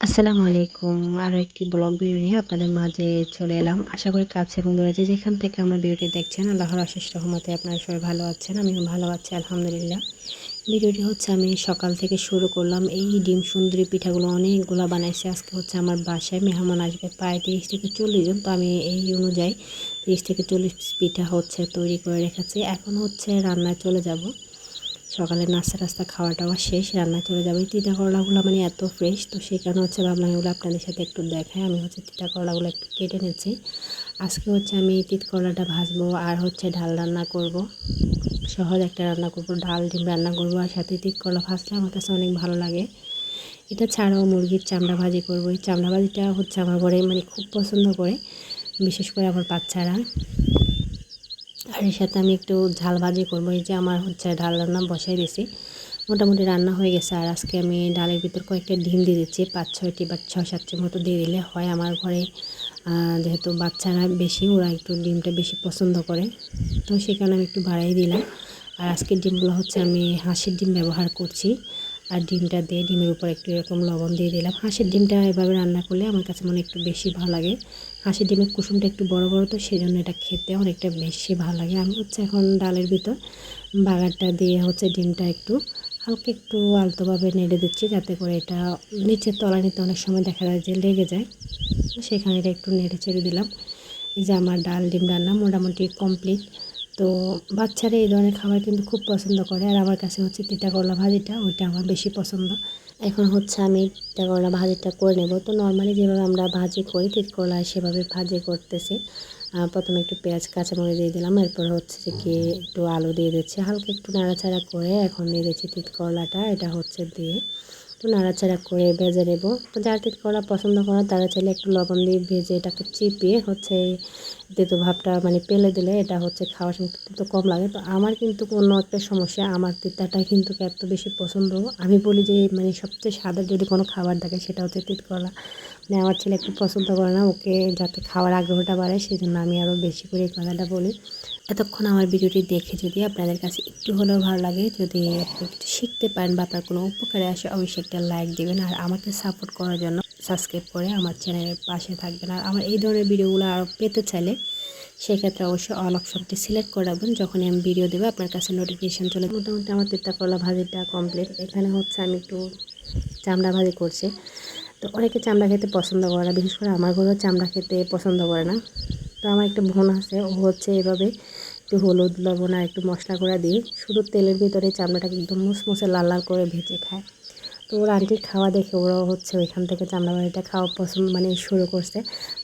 আসসালামু আলাইকুম। আরও একটি ব্লগ ভিডিও নিয়ে আপনাদের মাঝে চলে এলাম। আশা করি কাছে এবং দূরে যেখান থেকে আমরা ভিডিওটি দেখছেন, আল্লাহর আশিস রহমতে আপনারা সবাই ভালো আছেন, আমিও ভালো আছি, আলহামদুলিল্লাহ। ভিডিওটি হচ্ছে আমি সকাল থেকে শুরু করলাম। এই ডিম সুন্দরী পিঠাগুলো অনেকগুলো বানাইছি। আজকে হচ্ছে আমার বাসায় মেহমান আসবে প্রায় তিরিশ থেকে চল্লিশ জন। তো আমি এই অনুযায়ী তিরিশ থেকে চল্লিশ পিঠা হচ্ছে তৈরি করে রেখেছি। এখন হচ্ছে রান্নায় চলে যাব। সকালে নাস্তা টাস্তা খাওয়া টাওয়া শেষ রান্না চলে যাবে। তিতা করলাগুলো মানে এত ফ্রেশ তো সেই কারণে হচ্ছে ভাবলাম এগুলো আপনাদের সাথে একটু দেখায়। আমি হচ্ছে তিতা করলাগুলো একটু কেটে নিচ্ছি। আজকে হচ্ছে আমি তিত করলাটা ভাজবো আর হচ্ছে ডাল রান্না করব। সহজ একটা রান্না করব, ডাল, ডিম রান্না করব আর সাথে তিত করলা ভাজলে আমার কাছে অনেক ভালো লাগে। এটা ছাড়াও মুরগির চামড়া ভাজি করব। এই চামড়া ভাজিটা হচ্ছে আমার ঘরে মানে খুব পছন্দ করে, বিশেষ করে আমার বাচ্চারা। আর এর সাথে আমি একটু ঝাল ভাজি করব। এই যে আমার হচ্ছে ডাল রান্না বসাই দিয়েছি। মোটামুটি রান্না হয়ে গেছে আর আজকে আমি ডালের ভিতর কয়েকটা ডিম দিয়ে দিচ্ছি। পাঁচ, ছয়টি বা ছয়, সাতটি মতো দিয়ে দিলে হয় আমার ঘরে যেহেতু বাচ্চারা বেশি, ওরা একটু ডিমটা বেশি পছন্দ করে। তো সেখানে আমি একটু বাড়াই দিলাম। আর আজকের ডিমগুলো হচ্ছে আমি হাঁসের ডিম ব্যবহার করছি। আর ডিমটা দিয়ে ডিমের উপর একটু এরকম লবণ দিয়ে দিলাম। হাঁসের ডিমটা এভাবে রান্না করলে আমার কাছে মনে একটু বেশি ভালো লাগে। হাঁসের ডিমের কুসুমটা একটু বড় বড়, তো সেই জন্য এটা খেতে অনেকটা বেশি ভালো লাগে। আমি হচ্ছে এখন ডালের ভিতর বাগারটা দিয়ে হচ্ছে ডিমটা একটু হালকা একটু আলতোভাবে নেড়ে দিচ্ছি, যাতে করে এটা নিচের তলা নিতে অনেক সময় দেখা যায় যে লেগে যায়। সেখানে এটা একটু নেড়ে ছেড়ে দিলাম। যে আমার ডাল, ডিম রান্না মোটামুটি কমপ্লিট তো বাচ্চারা এই ধরনের খাবার কিন্তু খুব পছন্দ করে। আর আমার কাছে হচ্ছে তিতা করলা ভাজিটা, ওইটা আমার বেশি পছন্দ। এখন হচ্ছে আমি তিতা করলা ভাজিটা করে নেব। তো নর্মালি যেভাবে আমরা ভাজি করি, তিত করলা সেভাবে ভাজি করতেছি। প্রথমে একটু পেঁয়াজ, কাঁচামরিচ দিয়ে দিলাম। এরপর হচ্ছে যে কি একটু আলু দিয়ে দিচ্ছি। হালকা একটু নাড়াচাড়া করে এখন দিয়ে দিচ্ছি তিত করলাটা। এটা হচ্ছে দিয়ে একটু নাড়াচাড়া করে ভেজে নেব। তো যারা তিত করা পছন্দ করা তারা চাইলে একটু লবণ দিয়ে ভেজে এটাকে চিপিয়ে হচ্ছে তেতো ভাবটা মানে পেলে দিলে এটা হচ্ছে খাওয়ার সময় কিন্তু কম লাগে। তো আমার কিন্তু অন্য একটা সমস্যা, আমার তিতাটা কিন্তু এত বেশি পছন্দ। আমি বলি যে মানে সবচেয়ে সাদা যদি কোনো খাবার থাকে সেটা হচ্ছে তিত কলা মানে আমার ছেলে একটু পছন্দ করে না, ওকে যাতে খাওয়ার আগ্রহটা বাড়ে সেই জন্য আমি আরও বেশি করে এই কথাটা বলি। এতক্ষণ আমার ভিডিওটি দেখে যদি আপনাদের কাছে একটু হলেও ভালো লাগে, যদি একটু শিখতে পারেন বা আপনার কোনো উপকারে আসে, অবশ্যই একটা লাইক দেবেন আর আমাকে সাপোর্ট করার জন্য। সাবস্ক্রাইব করে আমার চ্যানেলের পাশে থাকবেন। আর আমার এই ধরনের ভিডিওগুলো আরও পেতে চাইলে সেক্ষেত্রে অবশ্যই অল অপশনটি সিলেক্ট করে রাখবেন। যখনই আমি ভিডিও দেবো, আপনার কাছে নোটিফিকেশান চলে মোটামুটি আমার তিতা করলা ভাজিটা কমপ্লিট এখানে হচ্ছে আমি একটু চামড়া ভাজি করছি। তো অনেকে চামড়া খেতে পছন্দ করে না, বিশেষ করে আমার ঘরেও চামড়া খেতে পছন্দ করে না। তো আমার একটা বোন আছে, ও হচ্ছে এভাবে একটু হলুদ, লবণ আর একটু মশলা করে দিয়ে শুধু তেলের ভিতরে চামড়াটাকে একদম মুসমুসে লাল লাল করে ভেজে খায়। তো ওর আন্টির খাওয়া দেখে ওরাও হচ্ছে ওইখান থেকে চামড়া বাড়িটা খাওয়া পছন্দ মানে শুরু করছে।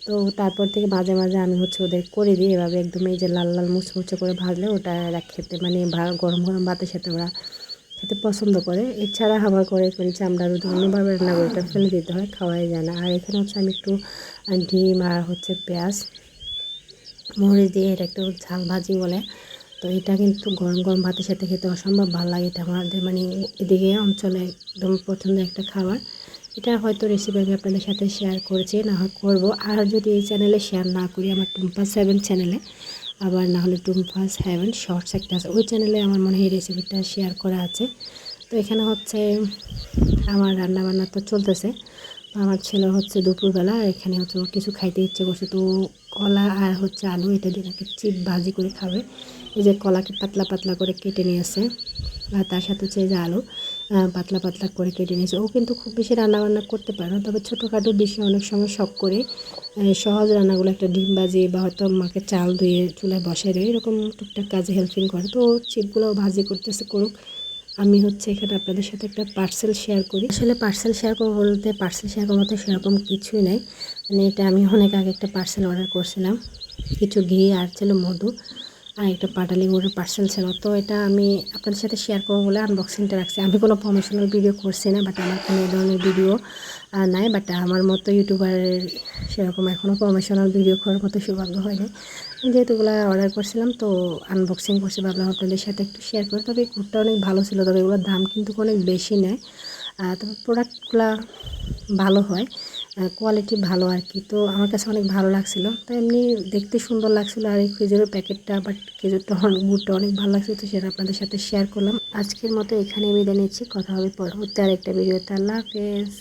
তো তারপর থেকে মাঝে মাঝে আমি হচ্ছে ওদের করে দিই, এভাবে একদম এই যে লাল লাল মুচমুচে করে ভাজলে ওটা খেতে মানে গরম গরম ভাতের সাথে ওরা খেতে পছন্দ করে। এছাড়া আমার করে মানে চামড়া রুটি, অন্যভাবে রান্না করে এটা ফেলে দিতে হয়, খাওয়াই যায় না। আর এখানে হচ্ছে আমি একটু ডিম আর হচ্ছে পেঁয়াজ, মরিচ দিয়ে এটা একটু ঝাল ভাজি বলে। তো এটা কিন্তু গরম গরম ভাতের সাথে খেতে অসম্ভব ভালো লাগে এটা আমাদের মানে এদিকে অঞ্চলে একদম পছন্দের একটা খাবার। এটা হয়তো রেসিপি আমি আপনাদের সাথে শেয়ার করেছি, না হয় করব। আর যদি এই চ্যানেলে শেয়ার না করি, আমার টুম্পা সেভেন চ্যানেলে আবার না হলে টুম্পা সেভেন শর্টস একটা আছে, ওই চ্যানেলে আমার মনে হয় রেসিপিটা শেয়ার করা আছে। তো এখানে হচ্ছে, আমার রান্নাবান্না তো চলতেছে। আমার ছেলে হচ্ছে দুপুরবেলা, এখানে হচ্ছে কিছু খাইতে ইচ্ছে করছে, তো কলা আর হচ্ছে আলু এটা দিয়ে নাকি চিপ ভাজি করে খাবে। এই যে কলাকে পাতলা পাতলা করে কেটে নিয়েছে, আর তার সাথে হচ্ছে এই যে আলু পাতলা পাতলা করে কেটে নিয়েছে। ও কিন্তু খুব বেশি রান্নাবান্না করতে পারে না, তবে ছোটোখাটো বেশি অনেক সময় শখ করে সহজ রান্নাগুলো একটা ডিম ভাজি বা হয়তো মাকে চাল ধুয়ে চুলায় বসাই দেয়, এরকম টুকটাক কাজে হেল্পিং করে। তো চিপগুলো ভাজি করতেছে, করুক। আমি হচ্ছে এখানে আপনাদের সাথে একটা পার্সেল শেয়ার করি। আসলে পার্সেল শেয়ার করব বলতে পার্সেল শেয়ার করব তো সেরকম কিছুই নাই। মানে এটা আমি অনেক আগে একটা পার্সেল অর্ডার করছিলাম। কিছু ঘি আর ছিল মধু আর একটা পাটালি গুঁড়োর পার্সেল ছিল। তো এটা আমি আপনাদের সাথে শেয়ার করব বলে আনবক্সিংটা রাখছি। আমি কোনো প্রমোশনাল ভিডিও করছি না বাট আমার কোনো ধরনের ভিডিও নাই। বাট আমার মতো ইউটিউবারের সেরকম এখনও প্রমোশনাল ভিডিও করার মতো সৌভাগ্য হয়নি। যেহেতু এগুলো অর্ডার করছিলাম, তো আনবক্সিং করছি, ভাবলাম আপনাদের সাথে একটু শেয়ার করি। তবে কুর্তা অনেক ভালো ছিল, তবে এগুলোর দাম কিন্তু অনেক বেশি নেয়। তবে প্রোডাক্টগুলো ভালো হয় কোয়ালিটি ভালো আর কি। তো আমার কাছে অনেক ভালো লাগছিল। তো এমনি দেখতে সুন্দর লাগছিল আর এই খেজুরের প্যাকেটটা বাট খেজুরটা অনেক গুড়টা অনেক ভালো লাগছে তো সেটা আপনাদের সাথে শেয়ার করলাম। আজকের মতো এখানে আমি নিচ্ছি, কথা হবে পরবর্তী আরেকটা ভিডিওতে আল্লাহ হাফেজ।